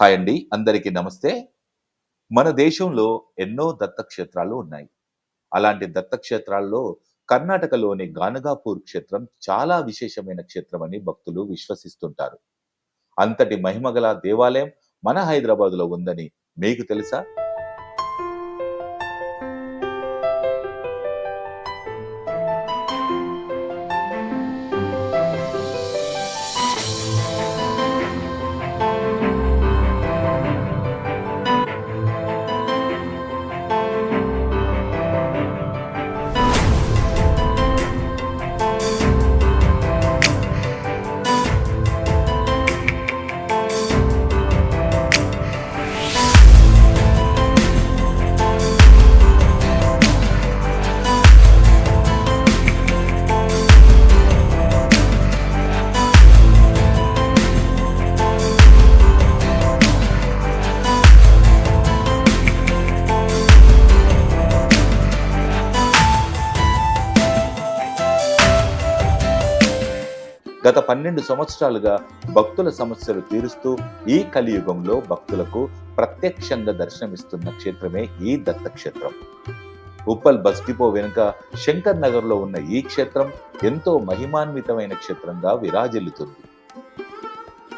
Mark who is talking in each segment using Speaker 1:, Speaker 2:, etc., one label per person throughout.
Speaker 1: Hi అండి. అందరికీ నమస్తే. మన దేశంలో ఎన్నో దత్తక్షేత్రాలు ఉన్నాయి. అలాంటి దత్తక్షేత్రాల్లో కర్ణాటకలోని గానగాపూర్ క్షేత్రం చాలా విశేషమైన క్షేత్రం అని భక్తులు విశ్వసిస్తుంటారు. అంతటి మహిమగల దేవాలయం మన హైదరాబాద్లో ఉందని మీకు తెలుసా? గత పన్నెండు సంవత్సరాలుగా భక్తుల సమస్యలు తీరుస్తూ ఈ కలియుగంలో భక్తులకు ప్రత్యక్షంగా దర్శనమిస్తున్న క్షేత్రమే ఈ దత్తక్షేత్రం. ఉప్పల్ బస్ డిపో వెనుక శంకర్ నగర్లో ఉన్న ఈ క్షేత్రం ఎంతో మహిమాన్వితమైన క్షేత్రంగా విరాజిల్లుతుంది.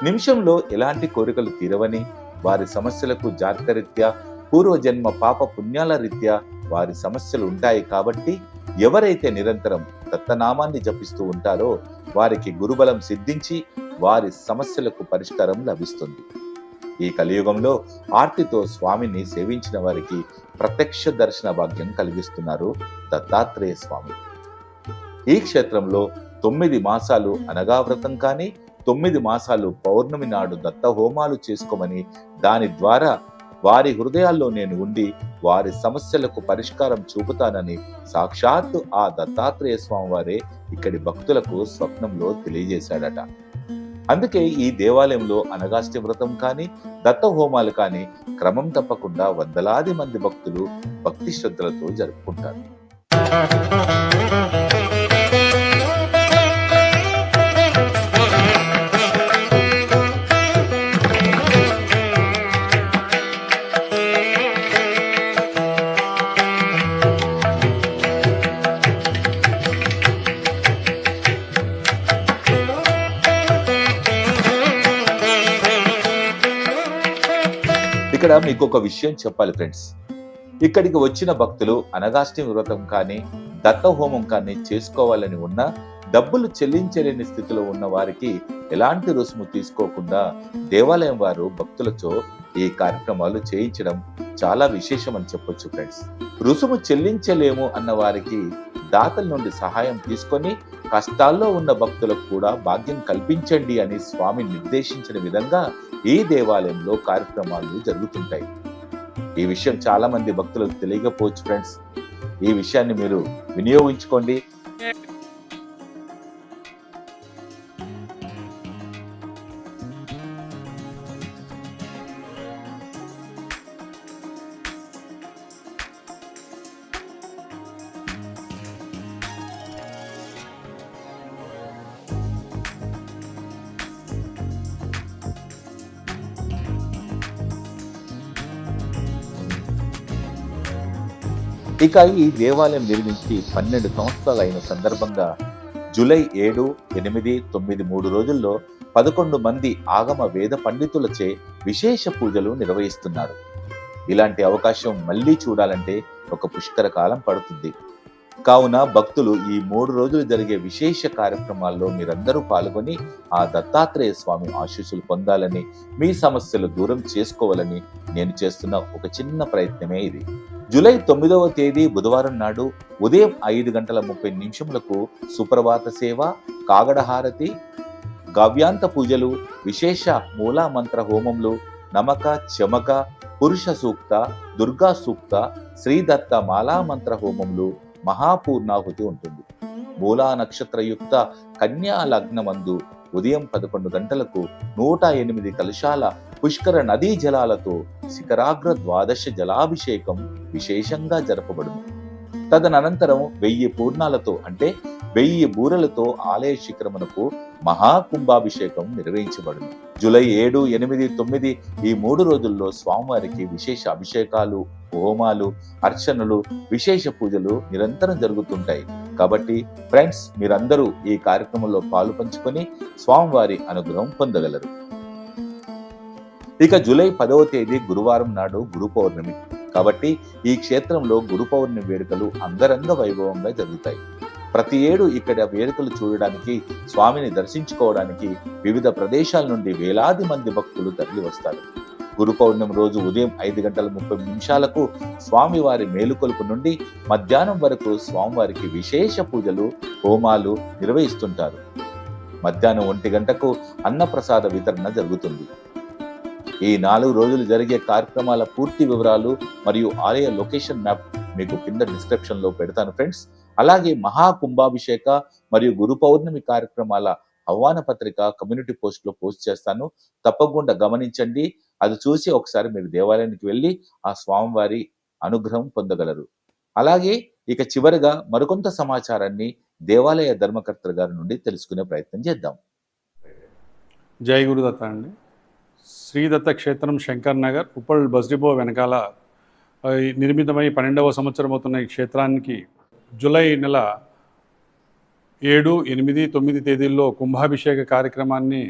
Speaker 1: నిమిషంలో ఎలాంటి కోరికలు తీరవని వారి సమస్యలకు జాతకరీత్యా పూర్వజన్మ పాప పుణ్యాల రీత్యా వారి సమస్యలు ఉంటాయి కాబట్టి ఎవరైతే నిరంతరం దత్తనామాన్ని జపిస్తూ ఉంటారో వారికి గురుబలం సిద్ధించి వారి సమస్యలకు పరిష్కారం లభిస్తుంది. ఈ కలియుగంలో ఆర్తితో స్వామిని సేవించిన వారికి ప్రత్యక్ష దర్శన భాగ్యం కలిగిస్తున్నారు దత్తాత్రేయ స్వామి. ఈ క్షేత్రంలో తొమ్మిది మాసాలు అనగా వ్రతం కానీ తొమ్మిది మాసాలు పౌర్ణమి నాడు దత్త హోమాలు చేసుకోమని దాని ద్వారా వారి హృదయాల్లో నేను ఉండి వారి సమస్యలకు పరిష్కారం చూపుతానని సాక్షాత్తు ఆ దత్తాత్రేయ స్వామి వారే ఇక్కడి భక్తులకు స్వప్నంలో తెలియజేశాడట. అందుకే ఈ దేవాలయంలో అనగాష్టి వ్రతం కానీ దత్త హోమాలు కానీ క్రమం తప్పకుండా వందలాది మంది భక్తులు భక్తి శ్రద్ధలతో జరుపుకుంటారు. ఇక్కడ మీకు ఒక విషయం చెప్పాలి ఫ్రెండ్స్. ఇక్కడికి వచ్చిన భక్తులు అనగాష్టి వ్రతం కానీ దత్త హోమం కానీ చేసుకోవాలని ఉన్నా డబ్బులు చెల్లించలేని స్థితిలో ఉన్న వారికి ఎలాంటి రుసుము తీసుకోకుండా దేవాలయం వారు భక్తులతో ఈ కార్యక్రమాలు చేయించడం చాలా విశేషం అని చెప్పొచ్చు ఫ్రెండ్స్. రుసుము చెల్లించలేము అన్న వారికి దాతల నుండి సహాయం తీసుకొని కష్టాల్లో ఉన్న భక్తులకు కూడా భాగ్యం కల్పించండి అని స్వామి నిర్దేశించిన విధంగా ఈ దేవాలయంలో కార్యక్రమాలు జరుగుతుంటాయి. ఈ విషయం చాలా మంది భక్తులకు తెలియకపోవచ్చు ఫ్రెండ్స్. ఈ విషయాన్ని మీరు వినియోగించుకోండి. ఇక ఈ దేవాలయం నిర్మించి పన్నెండు సంవత్సరాలు అయిన సందర్భంగా జూలై ఏడు ఎనిమిది తొమ్మిది మూడు రోజుల్లో పదకొండు మంది ఆగమ వేద పండితులచే విశేష పూజలు నిర్వహిస్తున్నారు. ఇలాంటి అవకాశం మళ్ళీ చూడాలంటే ఒక పుష్కర కాలం పడుతుంది. కావున భక్తులు ఈ మూడు రోజులు జరిగే విశేష కార్యక్రమాల్లో మీరందరూ పాల్గొని ఆ దత్తాత్రేయ స్వామి ఆశీస్సులు పొందాలని మీ సమస్యలు దూరం చేసుకోవాలని నేను చేస్తున్న ఒక చిన్న ప్రయత్నమే ఇది. జూలై తొమ్మిదవ తేదీ బుధవారం నాడు ఉదయం ఐదు గంటల ముప్పై నిమిషములకు సుప్రభాత సేవ కాగడహారతి గవ్యాంత పూజలు విశేష మూలా మంత్ర హోమములు నమక చమక పురుష సూక్త దుర్గా సూక్త శ్రీదత్త మాలా మంత్ర హోమములు మహాపూర్ణాహుతి ఉంటుంది. మూలా నక్షత్రయుక్త కన్యా లగ్నమందు ఉదయం పదకొండు గంటలకు నూట ఎనిమిది కలశాల పుష్కర నదీ జలాలతో శిఖరాగ్ర ద్వాదశ జలాభిషేకం విశేషంగా జరపబడును. తదనంతరం వెయ్యి పూర్ణాలతో అంటే వెయ్యి బూరలతో ఆలయ శిఖరమునకు మహాకుంభాభిషేకం నిర్వహించబడింది జూలై ఏడు ఎనిమిది తొమ్మిది ఈ మూడు రోజుల్లో స్వామివారికి విశేష అభిషేకాలు హోమాలు అర్చనలు విశేష పూజలు నిరంతరం జరుగుతుంటాయి. కాబట్టి ఫ్రెండ్స్ మీరందరూ ఈ కార్యక్రమంలో పాలు పంచుకొని స్వామివారి అనుగ్రహం పొందగలరు. ఇక జూలై పదవ తేదీ గురువారం నాడు గురు పౌర్ణమి. కాబట్టి ఈ క్షేత్రంలో గురు పౌర్ణమి వేడుకలు అంగరంగ వైభవంగా జరుగుతాయి. ప్రతి ఏడు ఇక్కడ వేడుకలు చూడడానికి స్వామిని దర్శించుకోవడానికి వివిధ ప్రదేశాల నుండి వేలాది మంది భక్తులు తరలి వస్తారు. గురు పౌర్ణమి రోజు ఉదయం ఐదు గంటల ముప్పై నిమిషాలకు స్వామివారి మేలుకొలుపు నుండి మధ్యాహ్నం వరకు స్వామివారికి విశేష పూజలు హోమాలు నిర్వహిస్తుంటారు. మధ్యాహ్నం ఒంటి గంటకు అన్నప్రసాద వితరణ జరుగుతుంది. ఈ నాలుగు రోజులు జరిగే కార్యక్రమాల పూర్తి వివరాలు మరియు ఆలయ లొకేషన్ మ్యాప్ మీకు కింద డిస్క్రిప్షన్లో పెడతాను ఫ్రెండ్స్. అలాగే మహాకుంభాభిషేక మరియు గురు పౌర్ణమి కార్యక్రమాల ఆహ్వాన పత్రిక కమ్యూనిటీ పోస్ట్లో పోస్ట్ చేస్తాను. తప్పకుండా గమనించండి. అది చూసి ఒకసారి మీరు దేవాలయానికి వెళ్ళి ఆ స్వామివారి అనుగ్రహం పొందగలరు. అలాగే ఇక చివరిగా మరికొంత సమాచారాన్ని దేవాలయ ధర్మకర్త గారి నుండి తెలుసుకునే ప్రయత్నం చేద్దాం.
Speaker 2: జై గురుదత్త అండి శ్రీదత్త క్షేత్రం శంకర్ నగర్ ఉప్పల్ బస్ డిపో వెనకాల నిర్మితమై పన్నెండవ సంవత్సరం అవుతున్న ఈ క్షేత్రానికి జూలై నెల ఏడు ఎనిమిది తొమ్మిది తేదీల్లో కుంభాభిషేక కార్యక్రమాన్ని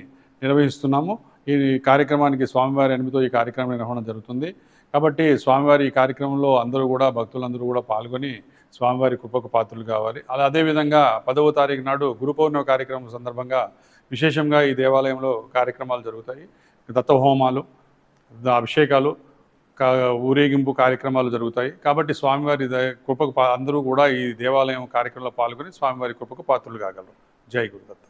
Speaker 2: నిర్వహిస్తున్నాము. ఈ కార్యక్రమానికి స్వామివారి అనుమతితో ఈ కార్యక్రమం నిర్వహణ జరుగుతుంది. కాబట్టి స్వామివారి ఈ కార్యక్రమంలో అందరూ కూడా భక్తులందరూ కూడా పాల్గొని స్వామివారి కృపకు పాత్రలు కావాలి. అలా అదేవిధంగా పదవ తారీఖు నాడు గురు పౌర్ణమి కార్యక్రమం సందర్భంగా విశేషంగా ఈ దేవాలయంలో కార్యక్రమాలు జరుగుతాయి. దత్తహోమాలు అభిషేకాలు కా- ఊరేగింపు కార్యక్రమాలు జరుగుతాయి. కాబట్టి స్వామివారి కృపకు అందరూ కూడా ఈ దేవాలయం కార్యక్రమంలో పాల్గొని స్వామివారి కృపకు పాత్రలు కాగలరు. జై గురుదత్త.